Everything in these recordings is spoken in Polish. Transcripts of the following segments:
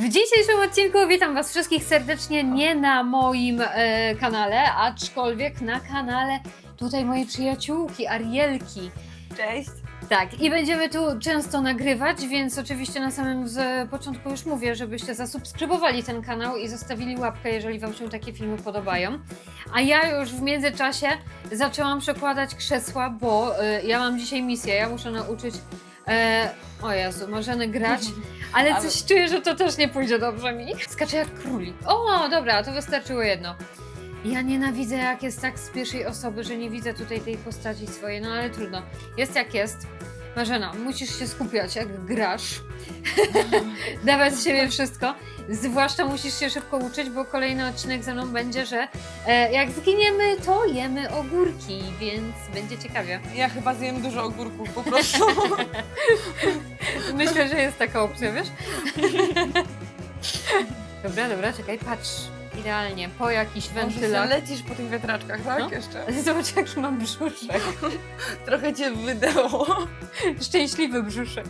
W dzisiejszym odcinku witam Was wszystkich serdecznie nie na moim e, kanale, aczkolwiek na kanale tutaj mojej przyjaciółki Arielki. Cześć. Tak, i będziemy tu często nagrywać, więc oczywiście na samym z początku już mówię, żebyście zasubskrybowali ten kanał i zostawili łapkę, jeżeli Wam się takie filmy podobają. A ja już w międzyczasie zaczęłam przekładać krzesła, bo e, ja mam dzisiaj misję, ja muszę nauczyć. E, o Jezu, możemy grać, ale coś czuję, że to też nie pójdzie dobrze mi. Skaczę jak królik. O, dobra, to wystarczyło jedno. Ja nienawidzę, jak jest tak z pierwszej osoby, że nie widzę tutaj tej postaci swojej, no ale trudno. Jest jak jest. Marzena, musisz się skupiać, jak grasz. Dawać z siebie wszystko. Zwłaszcza musisz się szybko uczyć, bo kolejny odcinek ze mną będzie, że e, jak zginiemy, to jemy ogórki, więc będzie ciekawie. Ja chyba zjem dużo ogórków po prostu. Myślę, że jest taka opcja, wiesz? dobra, dobra, czekaj, patrz. Idealnie, po jakichś Może wentylach. lecisz po tych wiatraczkach, tak? No. Jeszcze. Zobacz, jaki mam brzuszek. Trochę cię wydało. Szczęśliwy brzuszek.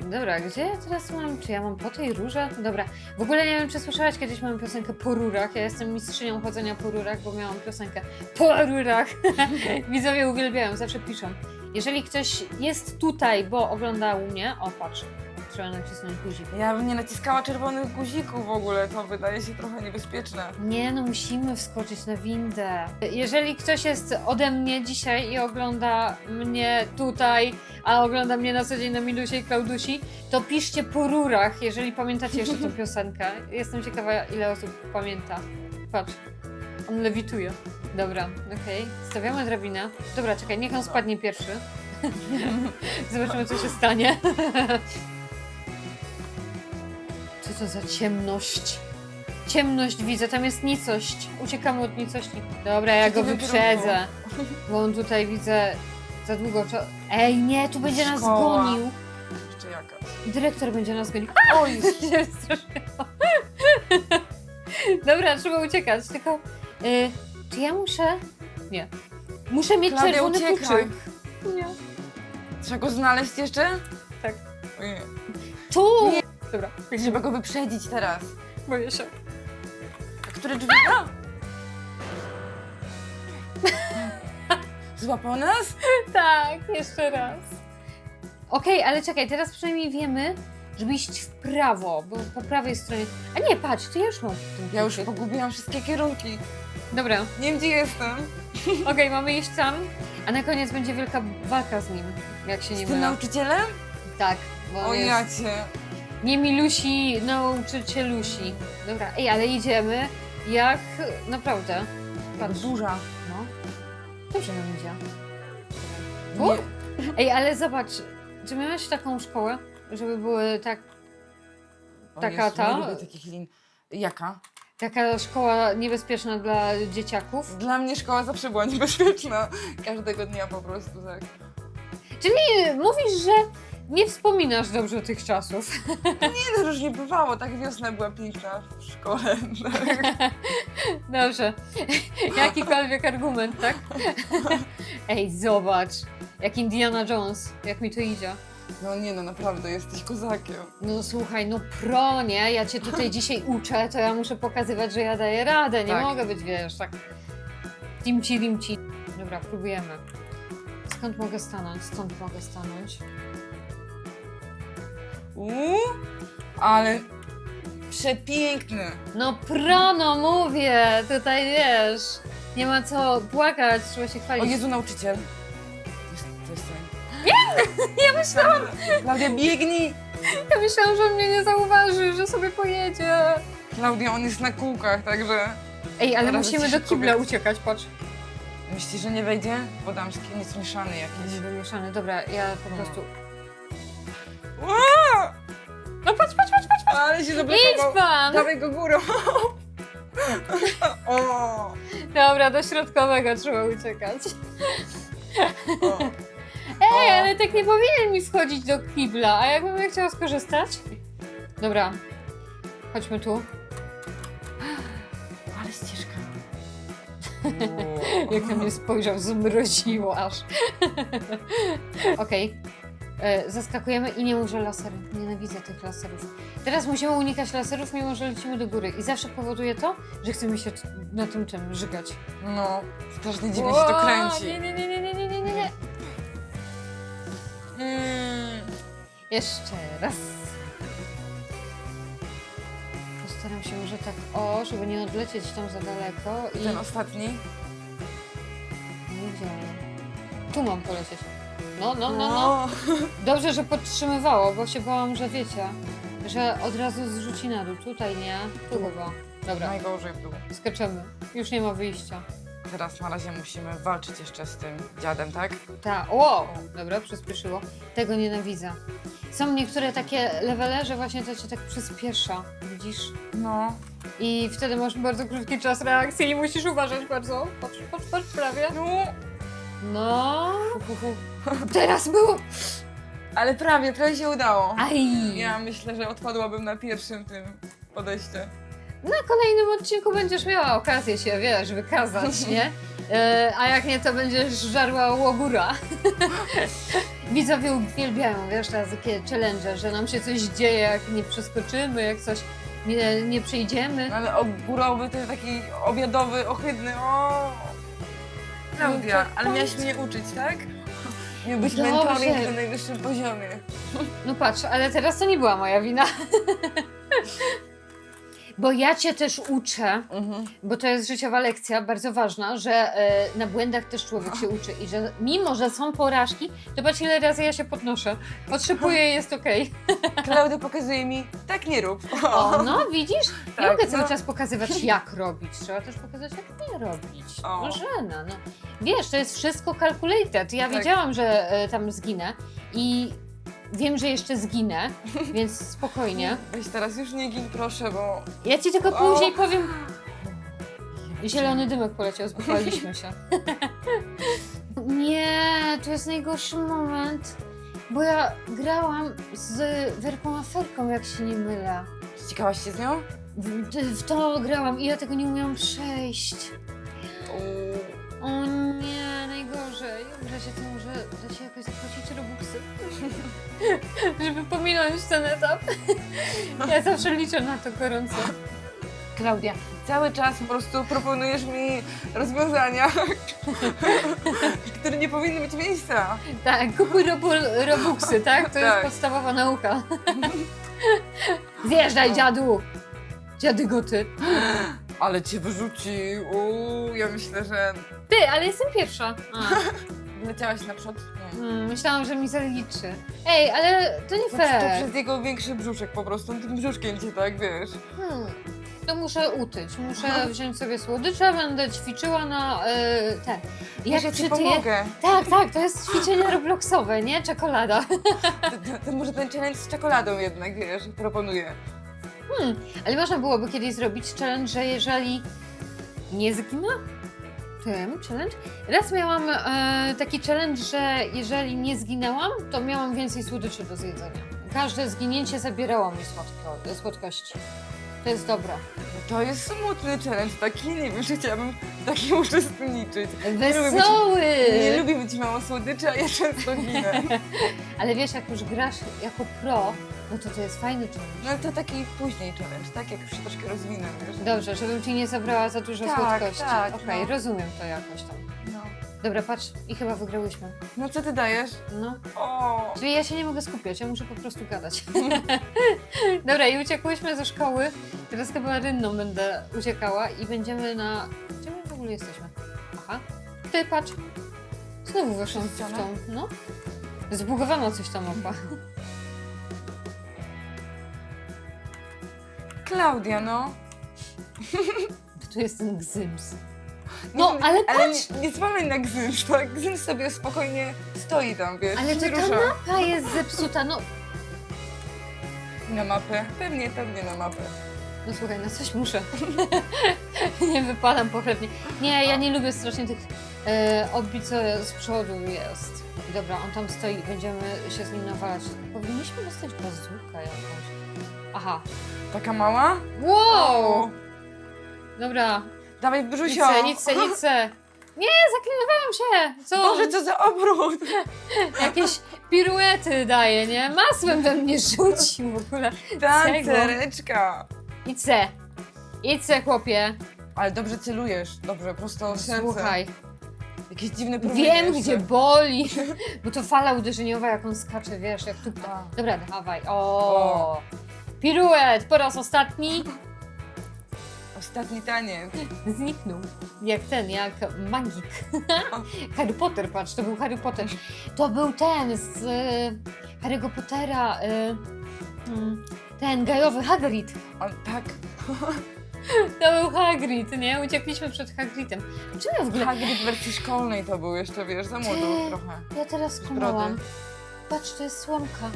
Dobra, gdzie ja teraz mam? Czy ja mam po tej rurze? Dobra. W ogóle nie wiem, czy słyszałaś kiedyś mam piosenkę po rurach. Ja jestem mistrzynią chodzenia po rurach, bo miałam piosenkę po rurach. Widzowie uwielbiają, zawsze piszą. Jeżeli ktoś jest tutaj, bo oglądał mnie, o patrz, trzeba nacisnąć guzik. Ja bym nie naciskała czerwonych guzików w ogóle, to wydaje się trochę niebezpieczne. Nie, no musimy wskoczyć na windę. Jeżeli ktoś jest ode mnie dzisiaj i ogląda mnie tutaj, a ogląda mnie na co dzień na Milusie i Klaudusi, to piszcie po rurach, jeżeli pamiętacie jeszcze tę piosenkę. Jestem ciekawa, ile osób pamięta. Patrz, on lewituje. Dobra, okej. Stawiamy drabinę. Dobra, czekaj, niech on spadnie pierwszy. Zobaczymy, co się stanie. Co za ciemność? Ciemność widzę, tam jest nicość. Uciekamy od nicości. Dobra, ja go wyprzedzę. Bo on tutaj widzę za długo. Czo... Ej, nie, tu będzie nas Szkoła. gonił. Jeszcze jaka. Dyrektor będzie nas gonił. Oj! się straszyło. Dobra, trzeba uciekać. Tylko, y, czy ja muszę? Nie. Muszę mieć Klaudia, czerwony uciekaj. kluczyk. Nie. Trzeba go znaleźć jeszcze? Tak. Ojej. Tu! Nie. Dobra, Trzeba go wyprzedzić teraz. boję się. Które drzwi? A! Złapał nas? Tak, jeszcze raz. Okej, ale czekaj, teraz przynajmniej wiemy, żeby iść w prawo, bo po prawej stronie. A nie, patrz, ty już mam Ja już pogubiłam wszystkie kierunki. Dobra, Nie wiem, gdzie jestem. okej, mamy iść tam, a na koniec będzie wielka walka z nim, jak się nie Z tym mylę. nauczycielem? Tak, bo on O jest ja cię. Nie milusi, nauczycielusi. Dobra, ej, ale idziemy jak naprawdę. Patrz, Duża. no. Dobrze nam idzie. Nie. Ej, ale zobacz, czy miałeś taką szkołę, żeby były tak, O Taka Jezu, ta- Nie lubię takich lin. Jaka? taka szkoła niebezpieczna dla dzieciaków? Dla mnie szkoła zawsze była niebezpieczna. Każdego dnia po prostu, tak. Czyli mówisz, że nie wspominasz dobrze tych czasów. Nie, no różnie bywało. Tak wiosna była piękna w szkole. Tak. Dobrze. Jakikolwiek argument, tak? Ej, zobacz. Jak Indiana Jones, jak mi to idzie. No nie no, naprawdę, jesteś kozakiem. No słuchaj, no pro, nie? Ja cię tutaj dzisiaj uczę, to ja muszę pokazywać, że ja daję radę. Nie Tak. mogę być, wiesz, tak dimci, dimci. Dobra, próbujemy. Skąd mogę stanąć? Stąd mogę stanąć. Uuu, ale przepiękny. No pro, no mówię, tutaj wiesz. Nie ma co płakać, trzeba się O chwalić. Jezu, nauczyciel. Jest, to jest ten. Nie! Ja myślałam! Klaudia, biegnij! Ja myślałam, że mnie nie zauważy, że sobie pojedzie. Klaudia, on jest na kółkach, także... Ej, ale musimy do kibla kobiet. uciekać, patrz. Myślisz, że nie wejdzie? Bo damski jest mieszany jakiś. Jest wymieszany, dobra, ja po No. prostu... Ua! No patrz, patrz, patrz, patrz! Ale się Idź pan! Dawaj go górą. o, Dobra, do środkowego trzeba uciekać. Ej, ale tak nie powinien mi wchodzić do kibla, a jakbym ja chciała skorzystać? Dobra, chodźmy tu. Ale ścieżka. Jak na mnie spojrzał, zmroziło aż. Okej, E, zaskakujemy i nie może lasery. Nienawidzę tych laserów. Teraz musimy unikać laserów, mimo że lecimy do góry. I zawsze powoduje to, że chcemy się na tym czym żygać. No, strasznie dziwnie się to Ło, kręci. Nie, nie, nie, nie, nie, nie, nie, nie, nie. Mm. Jeszcze raz. Postaram się może tak, o, żeby nie odlecieć tam za daleko i... I ten ostatni? Nie działa. Tu mam polecieć. No, no, no, no. Dobrze, że podtrzymywało, bo się bałam, że wiecie, że od razu zrzuci na dół. Tutaj nie, tu chyba. Dobra, Najgorzej w dół. skaczemy. Już nie ma wyjścia. Teraz na razie musimy walczyć jeszcze z tym dziadem, tak? Ta, wow, dobra, przyspieszyło. Tego nienawidzę. Są niektóre takie levele, że właśnie to cię tak przyspiesza, widzisz? No. I wtedy masz bardzo krótki czas reakcji i musisz uważać bardzo. Patrz, patrz, patrz, prawie. No. No, teraz było. Ale prawie, prawie się udało. Aj! Ja myślę, że odpadłabym na pierwszym tym podejście. Na kolejnym odcinku będziesz miała okazję się, wiesz, wykazać, nie? E, a jak nie, to będziesz żarła łogura. Widzowie uwielbiają, wiesz, teraz takie challenge, że nam się coś dzieje, jak nie przeskoczymy, jak coś nie, nie przejdziemy. Ale ogórowy to jest taki obiadowy, ohydny. O! Klaudia, ale miałaś mnie uczyć, tak? Miał być Dobrze. mentoring na najwyższym poziomie. No patrz, ale teraz to nie była moja wina. Bo ja cię też uczę, Mhm. bo to jest życiowa lekcja, bardzo ważna, że e, na błędach też człowiek się uczy i że mimo, że są porażki, to patrz ile razy ja się podnoszę. Otrzypuję i jest okej. Klaudia pokazuje mi, tak nie rób. O, no widzisz? Nie Tak, mogę cały no. czas pokazywać jak robić, trzeba też pokazać jak nie robić. O. No żena, no. Wiesz, to jest wszystko calculated. Ja Tak. wiedziałam, że e, tam zginę i wiem, że jeszcze zginę, więc spokojnie. Weź teraz już nie gin, proszę, bo... Ja ci tylko O. później powiem... Zielony dymek poleciał, zbuchaliśmy się. Nie, to jest najgorszy moment, bo ja grałam z Werką Aferką, jak się nie mylę. Ścikałaś się z nią? W, w to grałam i ja tego nie umiałam przejść. Uuu. O nie, najgorzej. W razie to może da się jakoś żeby pominąć ten etap. Ja zawsze liczę na to gorąco. Klaudia, cały czas po prostu proponujesz mi rozwiązania, które nie powinny mieć miejsca. Tak, kupuj robu, robuxy, tak? To jest Tak. podstawowa nauka. Zjeżdżaj, dziadu! Dziadygoty. Ale cię wyrzucił. Uuu, ja myślę, że Ty, ale jestem pierwsza. A, leciałaś naprzód. Mm, myślałam, że mi zaliczy. Ej, ale to nie Znaczy, to fair. przez jego większy brzuszek po prostu, on tym brzuszkiem cię tak, wiesz. Hmm. To muszę utyć, muszę wziąć sobie słodycze, będę ćwiczyła na e, te. Jak ja ci pomogę. Tak, tak, to jest ćwiczenie robloxowe, nie? Czekolada. To, to, to może ten challenge z czekoladą jednak, wiesz, proponuję. Hmm, ale można byłoby kiedyś zrobić challenge, że jeżeli nie zginę tym challenge. Raz miałam e, taki challenge, że jeżeli nie zginęłam, to miałam więcej słodyczy do zjedzenia. Każde zginięcie zabierało mi słodko, słodkości. To jest dobre. To jest smutny challenge, taki, nie wiem, czy chciałabym w takim uczestniczyć. Wesoły! Nie lubię być mało słodyczy, a ja często ginę. Ale wiesz, jak już grasz jako pro, no to to jest fajny challenge. No ale to taki później challenge, tak? Jak już się troszkę rozwinę, wiesz. Dobrze, żebym ci nie zabrała za dużo Tak, słodkości. tak, Okej, no. rozumiem to jakoś tam. No. Dobra, patrz, i chyba wygrałyśmy. no co ty dajesz? No. O, Czyli ja się nie mogę skupiać, ja muszę po prostu gadać. Dobra, i uciekłyśmy ze szkoły. Teraz chyba rynną będę uciekała i będziemy na... Gdzie my w ogóle jesteśmy? Aha. Ty, patrz. Znowu weszłam w tą, no. Zbugowano coś tam opa. Klaudia, no. Tu jest ten gzyms. No, wiem, ale Ale patrz! nie, nie zwalaj na gzymsz, tak? Gzymsz sobie spokojnie stoi tam, wiesz, Ale nie to ta rusza. mapa jest zepsuta, no. Na mapę? Pewnie, pewnie na mapę. No słuchaj, na coś muszę. nie wypadam pochlebnie. Nie, ja nie lubię strasznie tych e, co z przodu jest. Dobra, on tam stoi, będziemy się z nim nawalać. Powinniśmy dostać bazookę jakąś. Aha. Taka mała? Wow! Dobra, Dawaj nic brzusio. nic se, nic se. Zaklinowałam się! Co? Boże, co za obrót! Jakieś piruety daje, nie? Masłem we mnie rzucił w ogóle. Tancereczka! Idź se. Idź se, chłopie. Ale dobrze celujesz, dobrze, prosto w serce. Słuchaj. Jakieś dziwne promienie Wiem, jeszcze. gdzie boli. Bo to fala uderzeniowa, jak on skacze, wiesz, jak tu. A. Dobra, dawaj. O. Piruet po raz ostatni Ostatni taniec. zniknął. Jak ten, jak magik. Harry Potter, patrz, to był Harry Potter. To był ten z e, Harry'ego Pottera. E, mm, ten gajowy Hagrid. On, tak, To był Hagrid, nie? Uciekliśmy przed Hagridem. Czemu ja w ogóle... Hagrid w wersji szkolnej to był jeszcze, wiesz, za młodo Ty. trochę. Ja teraz skumałam. Patrz, to jest słomka.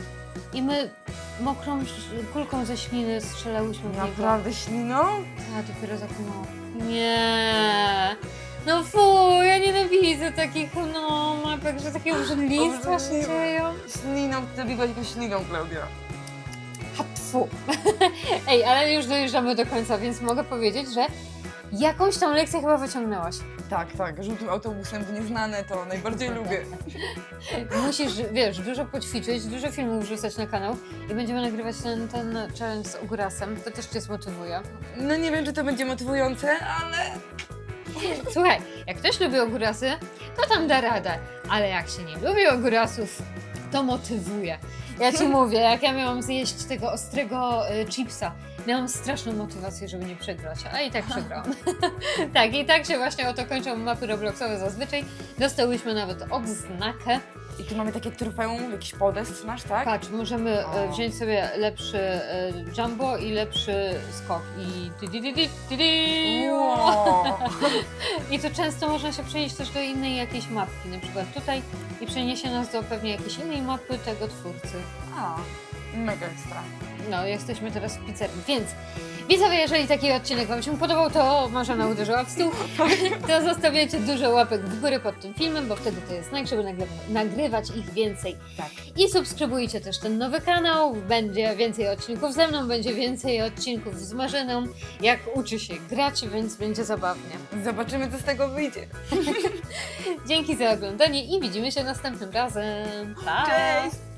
I my mokrą kulką ze śliny strzelałyśmy w niego. Naprawdę śliną? A, dopiero zakumałam. Nie. No fu, ja nienawidzę takich, no, mapek, że takie obrzydlistwa się dzieją. Śliną, zabiegłaś go śliną, Klaudia. Hatfu. Ej, ale już dojeżdżamy do końca, więc mogę powiedzieć, że jakąś tam lekcję chyba wyciągnęłaś. Tak, tak, żółtym autobusem w nieznane to najbardziej lubię. Musisz, wiesz, dużo poćwiczyć, dużo filmów wrzucać na kanał i będziemy nagrywać ten, ten challenge z ogórasem. To też Cię zmotywuje. No nie wiem, czy to będzie motywujące, ale Słuchaj, jak ktoś lubi ogórasy, to tam da radę, ale jak się nie lubi ogórasów, to motywuje. Ja Ci mówię, jak ja miałam zjeść tego ostrego y, chipsa, miałam straszną motywację, żeby nie przegrać, a i tak przegrałam. tak, i tak się właśnie oto kończą mapy Robloxowe zazwyczaj. Dostałyśmy nawet odznakę. I tu mamy takie trofeum, jakiś podest masz, tak? Patrz, możemy O. e, wziąć sobie lepszy e, jumbo i lepszy skok. I ty, ty, ty, ty, ty, ty. Wow. I tu często można się przenieść też do innej jakiejś mapki, na przykład tutaj i przeniesie nas do pewnie jakiejś innej mapy tego twórcy. A, mega ekstra. No, jesteśmy teraz w pizzerii, więc widzowie, jeżeli taki odcinek Wam się podobał, to Marzena uderzyła w stół, to zostawiajcie dużo łapek w górę pod tym filmem, bo wtedy to jest znak, żeby nagrywa- nagrywać ich więcej. Tak. I subskrybujcie też ten nowy kanał, będzie więcej odcinków ze mną, będzie więcej odcinków z Marzeną, jak uczy się grać, więc będzie zabawnie. Zobaczymy, co z tego wyjdzie. Dzięki za oglądanie i widzimy się następnym razem. Pa! Cześć!